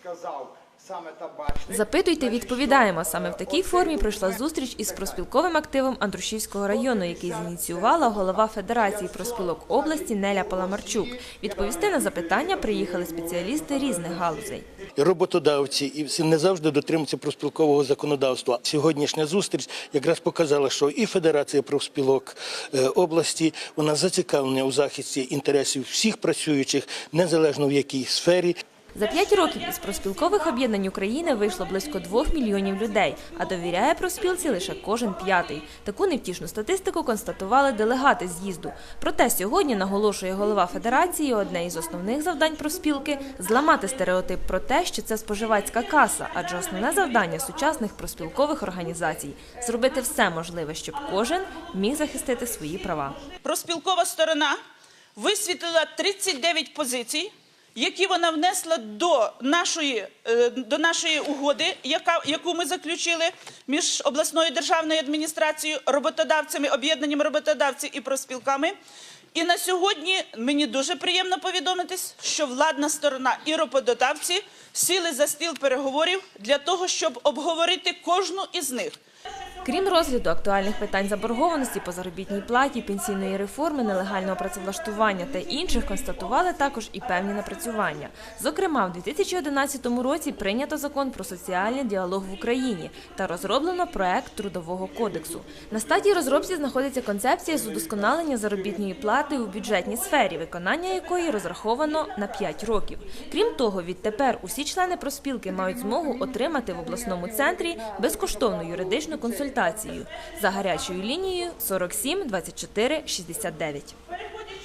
сказав саме табачник. Запитуйте, відповідаємо. Саме в такій формі пройшла зустріч із проспілковим активом Андрушівського району, який зініціювала голова Федерації проспілок області Неля Паламарчук. Відповісти на запитання приїхали спеціалісти різних галузей. і роботодавці, і всі не завжди дотримуються профспілкового законодавства. Сьогоднішня зустріч якраз показала, що і Федерація профспілок е, області вона зацікавлена у захисті інтересів всіх працюючих, незалежно в якій сфері. За п'ять років із проспілкових об'єднань України вийшло близько двох мільйонів людей, а довіряє проспілці лише кожен п'ятий. Таку невтішну статистику констатували делегати з'їзду. Проте сьогодні наголошує голова федерації, одне із основних завдань проспілки зламати стереотип про те, що це споживацька каса, адже основне завдання сучасних проспілкових організацій зробити все можливе, щоб кожен міг захистити свої права. Проспілкова сторона висвітлила 39 позицій, які вона внесла до нашої, е, до нашої угоди, яка, яку ми заключили між обласною державною адміністрацією, роботодавцями, об'єднанням роботодавців і проспілками. І на сьогодні мені дуже приємно повідомитись, що владна сторона і роботодавці сіли за стіл переговорів для того, щоб обговорити кожну із них. Крім розгляду актуальних питань заборгованості по заробітній платі, пенсійної реформи, нелегального працевлаштування та інших, констатували також і певні напрацювання. Зокрема, в 2011 році прийнято закон про соціальний діалог в Україні та розроблено проект трудового кодексу. На стадії розробці знаходиться концепція з удосконалення заробітної плати у бюджетній сфері, виконання якої розраховано на 5 років. Крім того, відтепер усі члени проспілки мають змогу отримати в обласному центрі безкоштовну юридичну консультацію за гарячою лінією 47 24 69.